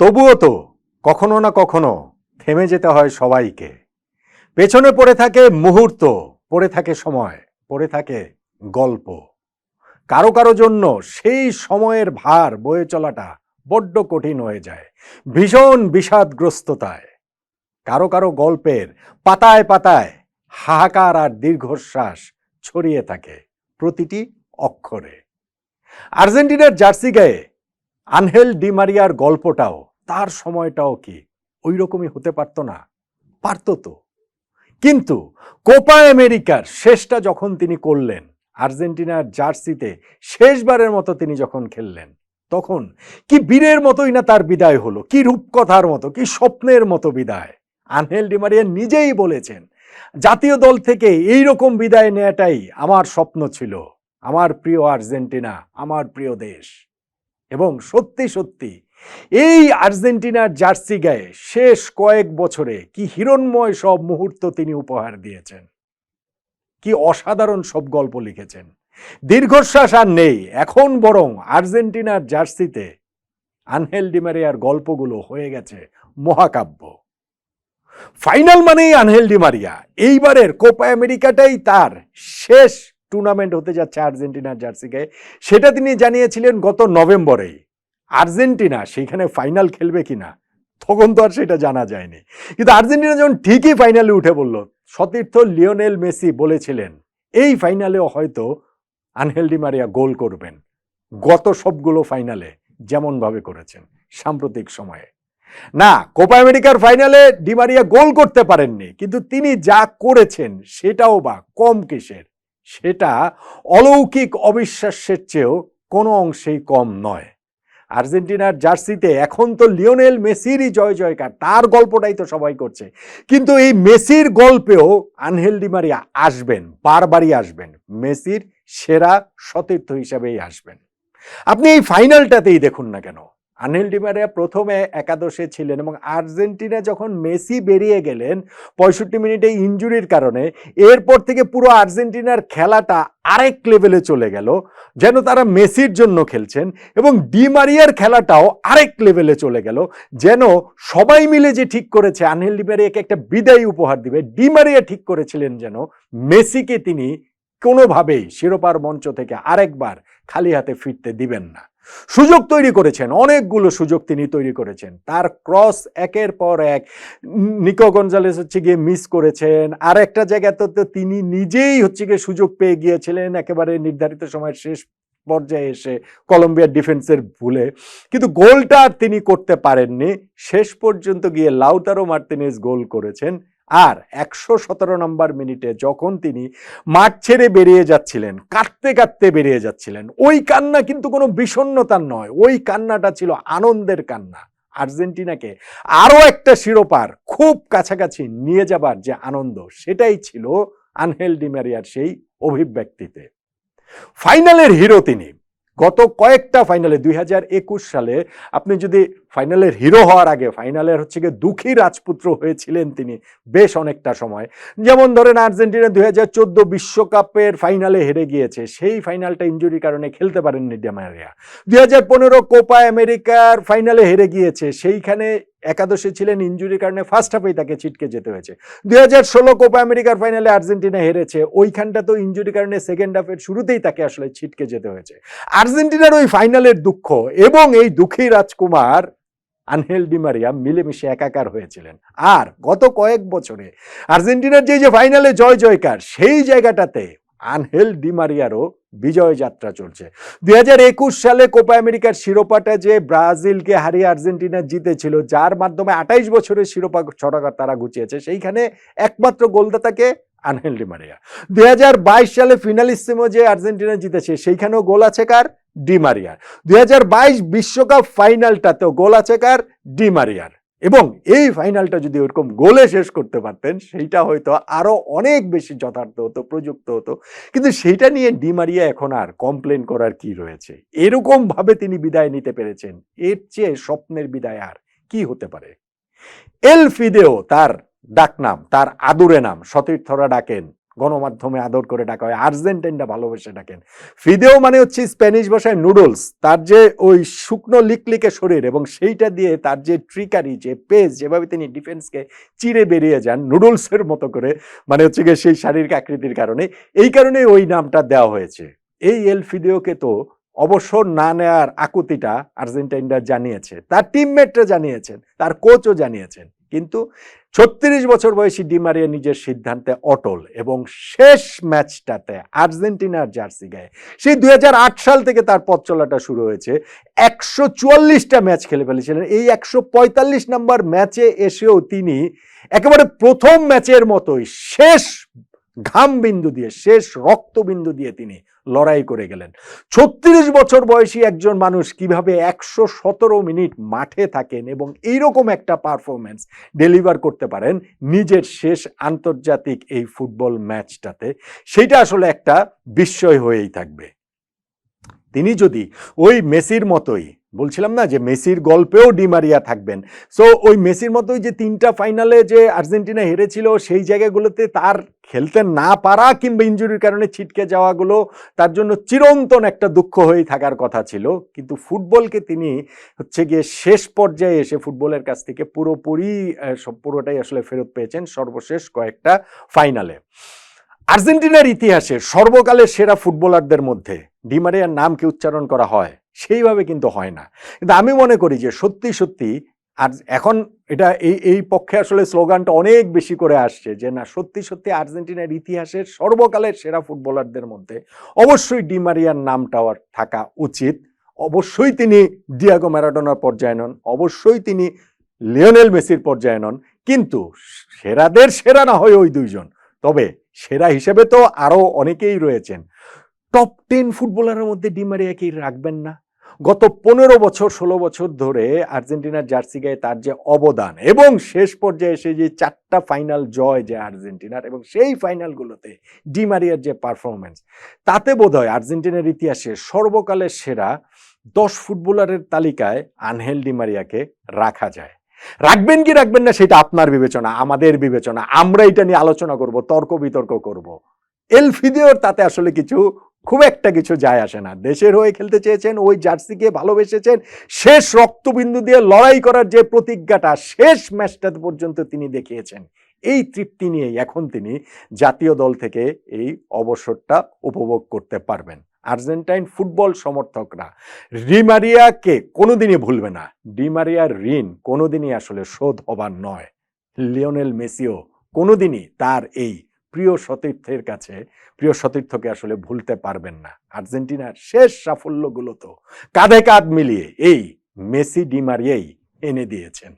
তবুও তো কখনো না কখনো থেমে যেতে হয় সবাইকে। পেছনে পড়ে থাকে মুহূর্ত, পড়ে থাকে সময়, পড়ে থাকে গল্প। কারও কারও জন্য সেই সময়ের ভার বয়ে চলাটা বড্ড কঠিন হয়ে যায়, ভীষণ বিষাদগ্রস্ততায়। কারও কারও গল্পের পাতায় পাতায় হাহাকার আর দীর্ঘশ্বাস ছড়িয়ে থাকে প্রতিটি অক্ষরে। আর্জেন্টিনার জার্সি গায়ে আনহেল ডিমারিয়ার গল্পটাও তার সময়টাও কি? ওই রকমই হতে পারত না? পারত তো। কিন্তু কোপা আমেরিকার শেষটা যখন তিনি করলেন, আর্জেন্টিনার জার্সিতে শেষবারের মতো তিনি যখন খেললেন, তখন কি বীরের মতোই না তার বিদায় হলো? কি রূপকথার মতো? কি স্বপ্নের মতো বিদায়? আনহেল ডিমারিয়া নিজেই বলেছেন, জাতীয় দল থেকে এই রকম বিদায় নেওয়াটাই আমার স্বপ্ন ছিল। আমার প্রিয় আর্জেন্টিনা, আমার প্রিয় দেশ। এবং সত্যি সত্যি এই আর্জেন্টিনার জার্সি গায়ে শেষ কয়েক বছরে কি হিরণময় সব মুহূর্ত তিনি উপহার দিয়েছেন? কি অসাধারণ সব গল্প লিখেছেন? দীর্ঘশ্বাস আর নেই। এখন বরং আর্জেন্টিনার জার্সিতে আনহেল ডিমারিয়ার গল্পগুলো হয়ে গেছে মহাকাব্য। ফাইনাল মানেই আনহেল ডিমারিয়া এইবারের কোপা আমেরিকাটাই তার শেষ টুর্নামেন্ট হতে যাচ্ছে আর্জেন্টিনার জার্সি সেটা তিনি জানিয়েছিলেন গত নভেম্বরেই। আর্জেন্টিনা সেখানে ফাইনাল খেলবে কিনা, তখন তো আর সেটা জানা যায়নি। কিন্তু আর্জেন্টিনা যখন ঠিকই ফাইনালে উঠে বলল সতীর্থ লিওনেল মেসি বলেছিলেন, এই ফাইনালেও হয়তো আনহেল ডিমারিয়া গোল করবেন, গত সবগুলো ফাইনালে যেমনভাবে করেছেন, সাম্প্রতিক সময়ে। না, কোপা আমেরিকার ফাইনালে ডিমারিয়া গোল করতে পারেননি, কিন্তু তিনি যা করেছেন সেটাও বা কম কিসের, সেটা অলৌকিক অবিশ্বাসের চেয়েও কোনো অংশেই কম নয়। আর্জেন্টিনার জার্সিতে এখন তো লিওনেল মেসিরই জয় জয়কার, তার গল্পটাই তো সবাই করছে। কিন্তু এই মেসির গল্পেও আনহেল ডিমারিয়া আসবেন, বারবারই আসবেন, মেসির সেরা সতীর্থ হিসাবেই আসবেন। আপনি এই ফাইনালটাতেই দেখুন না কেন। আনহেল ডিমারিয়া প্রথমে একাদশে ছিলেন এবং আর্জেন্টিনা যখন মেসি বেরিয়ে গেলেন পঁয়ষট্টি মিনিটে ইঞ্জুরির কারণে, এরপর থেকে পুরো আর্জেন্টিনার খেলাটা আরেক লেভেলে চলে গেল, যেন তারা মেসির জন্য খেলছেন এবং ডিমারিয়ার খেলাটাও আরেক লেভেলে চলে গেল, যেন সবাই মিলে যে ঠিক করেছে আনহেল ডিমারিয়াকে একটা বিদায়ী উপহার দিবে, ডিমারিয়া ঠিক করেছিলেন যেন মেসিকে তিনি কোনোভাবেই শিরোপার মঞ্চ থেকে আরেকবার খালি হাতে ফিরতে দিবেন না। সুযোগ তৈরি করেছেন, অনেকগুলো সুযোগ তিনি তৈরি করেছেন। তার ক্রস একের পর এক, নিকো গঞ্জালেস হচ্ছে গিয়ে মিস করেছেন। আর একটা জায়গাতে তো তিনি নিজেই হচ্ছে গিয়ে সুযোগ পেয়ে গিয়েছিলেন একেবারে নির্ধারিত সময়ের শেষ পর্যায়ে এসে কলম্বিয়ার ডিফেন্সের ভুলে। কিন্তু গোলটা আর তিনি করতে পারেননি। শেষ পর্যন্ত গিয়ে লাউতারো মার্তিনেজ গোল করেছেন। আর একশো সতেরো নম্বর মিনিটে যখন তিনি মাঠ ছেড়ে বেরিয়ে যাচ্ছিলেন, কাঁদতে কাঁদতে বেরিয়ে যাচ্ছিলেন, ওই কান্না কিন্তু কোনো বিষণ্ণতার নয়, ওই কান্নাটা ছিল আনন্দের কান্না। আর্জেন্টিনাকে আরও একটা শিরোপার খুব কাছাকাছি নিয়ে যাবার যে আনন্দ, সেটাই ছিল আনহেল ডিমারিয়ার সেই অভিব্যক্তিতে। ফাইনালের হিরো তিনি গত কয়েকটা ফাইনালে, দুই হাজার একুশ সালে আপনি যদি ফাইনালের হিরো হওয়ার আগে, ফাইনালের হচ্ছে গিয়ে দুঃখী রাজপুত্র হয়েছিলেন তিনি বেশ অনেকটা সময়। যেমন ধরেন আর্জেন্টিনা দুই বিশ্বকাপের ফাইনালে হেরে গিয়েছে, সেই ফাইনালটা ইঞ্জুরির কারণে খেলতে পারেননি ডেমারিয়া। দুই হাজার পনেরো কোপা আমেরিকার ফাইনালে হেরে গিয়েছে, সেইখানে একাদশে ছিলেন ইঞ্জুরির কারণে ফার্স্ট হাফেই তাকে ছিটকে যেতে হয়েছে। দুই হাজার ষোলো কোপা আমেরিকার ফাইনালে আর্জেন্টিনা হেরেছে। ওইখানটা তো ইঞ্জুরির কারণে সেকেন্ড হাফের শুরুতেই তাকে আসলে ছিটকে যেতে হয়েছে। আর্জেন্টিনার ওই ফাইনালের দুঃখ এবং এই দুঃখী রাজকুমার আনহেল ডিমারিয়া মিলেমিশে একাকার হয়েছিলেন। আর গত কয়েক বছরে আর্জেন্টিনার যে যে ফাইনালে জয় জয়কার সেই জায়গাটাতে আনহেল ডিমারিয়ারও বিজয় যাত্রা চলছে। দুই হাজার একুশ সালে কোপা আমেরিকার শিরোপাটা যে ব্রাজিলকে হারিয়ে আর্জেন্টিনা জিতেছিল, যার মাধ্যমে আঠাইশ বছরের শিরোপা ছড়াকার তারা গুছিয়েছে, সেইখানে একমাত্র গোলদাতাকে আনহেল ডিমারিয়া দুই সালে ফিনালিসিমো যে আর্জেন্টিনা জিতেছে, সেইখানেও গোল আছে কার? ডিমারিয়ার দুই বিশ্বকাপ ফাইনালটাতেও গোল আছে কার? ডিমারিয়ার এবং এই ফাইনালটা যদি ওরকম গোলে শেষ করতে পারতেন, সেইটা হয়তো আরও অনেক বেশি যথার্থ হতো, প্রযুক্ত হতো। কিন্তু সেইটা নিয়ে ডিমারিয়া এখন আর কমপ্লেন করার কি রয়েছে? এরকম ভাবে তিনি বিদায় নিতে পেরেছেন, এর চেয়ে স্বপ্নের বিদায় আর কি হতে পারে? এল ফিদেও তার ডাকনাম, তার আদুরে নাম সতীর্থরা ডাকেন গণমাধ্যমে আদর করে ডাকা হয়। আর্জেন্টাইনটা ভালোবেসে ডাকেন। ফিদেও মানে হচ্ছে স্প্যানিশ ভাষায় নুডলস। তার যে ওই শুকনো লিকলিকে শরীর এবং সেইটা দিয়ে তার যে ট্রিকারি, যে পেজ যেভাবে তিনি ডিফেন্সকে চিরে বেরিয়ে যান নুডলসের মতো করে মানে হচ্ছে গিয়ে সেই শারীরিক আকৃতির কারণে, এই কারণে ওই নামটা দেওয়া হয়েছে। এই এল ফিদেওকে তো অবসর না নেওয়ার আকুতিটা আর্জেন্টাইনরা জানিয়েছে। তার টিমমেটরা জানিয়েছেন, তার কোচও জানিয়েছেন। কিন্তু ছত্রিশ বছর বয়সী ডিমারিয়া নিজের সিদ্ধান্তে অটল এবং শেষ ম্যাচটাতে আর্জেন্টিনার জার্সি গায়ে। সেই দুই হাজার আট সাল থেকে তার পথ চলাটা শুরু হয়েছে। একশো চুয়াল্লিশটা ম্যাচ খেলে ফেলেছিলেন। এই একশো পঁয়তাল্লিশ নম্বর ম্যাচে এসেও তিনি একেবারে প্রথম ম্যাচের মতোই শেষ ঘাম বিন্দু দিয়ে, শেষ রক্তবিন্দু দিয়ে তিনি লড়াই করে গেলেন। ছত্রিশ বছর বয়সী একজন মানুষ কীভাবে একশো সতেরো মিনিট মাঠে থাকেন এবং এইরকম একটা পারফরমেন্স ডেলিভার করতে পারেন নিজের শেষ আন্তর্জাতিক এই ফুটবল ম্যাচটাতে সেটা আসলে একটা বিস্ময় হয়েই থাকবে। তিনি যদি ওই মেসির মতোই, বলছিলাম না যে মেসির গল্পেও ডিমারিয়া থাকবেন সো ওই মেসির মতোই যে তিনটা ফাইনালে যে আর্জেন্টিনা হেরেছিল সেই জায়গাগুলোতে তার খেলতে না পারা কিংবা ইঞ্জুরির কারণে ছিটকে যাওয়াগুলো তার জন্য চিরন্তন একটা দুঃখ হয়ে থাকার কথা ছিল। কিন্তু ফুটবলকে তিনি হচ্ছে গিয়ে শেষ পর্যায়ে এসে ফুটবলের কাছ থেকে পুরোপুরি পুরোটাই আসলে ফেরত পেয়েছেন সর্বশেষ কয়েকটা ফাইনালে আর্জেন্টিনার ইতিহাসে সর্বকালের সেরা ফুটবলারদের মধ্যে ডিমারিয়ার নাম কি উচ্চারণ করা হয়? সেইভাবে কিন্তু হয় না। কিন্তু আমি মনে করি যে সত্যি সত্যি আর এখন এটা এই এই পক্ষে আসলে স্লোগানটা অনেক বেশি করে আসছে যে না, সত্যি সত্যি আর্জেন্টিনার ইতিহাসের সর্বকালের সেরা ফুটবলারদের মধ্যে অবশ্যই ডিমারিয়ার নামটাও থাকা উচিত। অবশ্যই তিনি ডিয়াগো ম্যারাডোনার পর্যায়ে নন, অবশ্যই তিনি লিওনেল মেসির পর্যায়ে নন, কিন্তু সেরাদের সেরা না হয় ওই দুইজন। তবে সেরা হিসেবে তো আরও অনেকেই রয়েছেন। টপ টেন ফুটবলারের মধ্যে ডিমারিয়া কি রাখবেন না? গত পনেরো বছর, ষোলো বছর ধরে আর্জেন্টিনার জার্সি গায়ে তার যে অবদান এবং শেষ পর্যায়ে এসে যে চারটা ফাইনাল জয় যে আর্জেন্টিনার এবং সেই ফাইনালগুলোতে ডিমারিয়ার যে পারফরমেন্স তাতে বোধহয় আর্জেন্টিনার ইতিহাসে সর্বকালের সেরা দশ ফুটবলারের তালিকায় আনহেল ডিমারিয়াকে রাখা যায়। রাখবেন কি রাখবেন না সেটা আপনার বিবেচনা, আমাদের বিবেচনা। আমরা এটা নিয়ে আলোচনা করব, তর্ক বিতর্ক করব। এল ফিদিওর তাতে আসলে কিছু, খুব একটা কিছু যায় আসে না। দেশের হয়ে খেলতে চেয়েছেন, ওই জার্সিকে ভালোবেসেছেন, শেষ রক্তবিন্দু দিয়ে লড়াই করার যে প্রতিজ্ঞাটা, শেষ ম্যাচটা পর্যন্ত তিনি দেখিয়েছেন। এই তৃপ্তি নিয়েই এখন তিনি জাতীয় দল থেকে এই অবসরটা উপভোগ করতে পারবেন। আর্জেন্টাইন ফুটবল সমর্থকরা। ডিমারিয়াকে কোনোদিনই ভুলবে না। ডিমারিয়ার ঋণ কোনোদিনই আসলে শোধ হবার নয়। লিওনেল মেসিও কোনোদিনই তার এই প্রিয় সতীর্থের কাছে, প্রিয় সতীর্থকে আসলে ভুলতে পারবেন না। আর্জেন্টিনার শেষ সাফল্যগুলো তো কাঁধে কাঁধ মিলিয়ে এই মেসি ডিমারিয়াই এনে দিয়েছেন।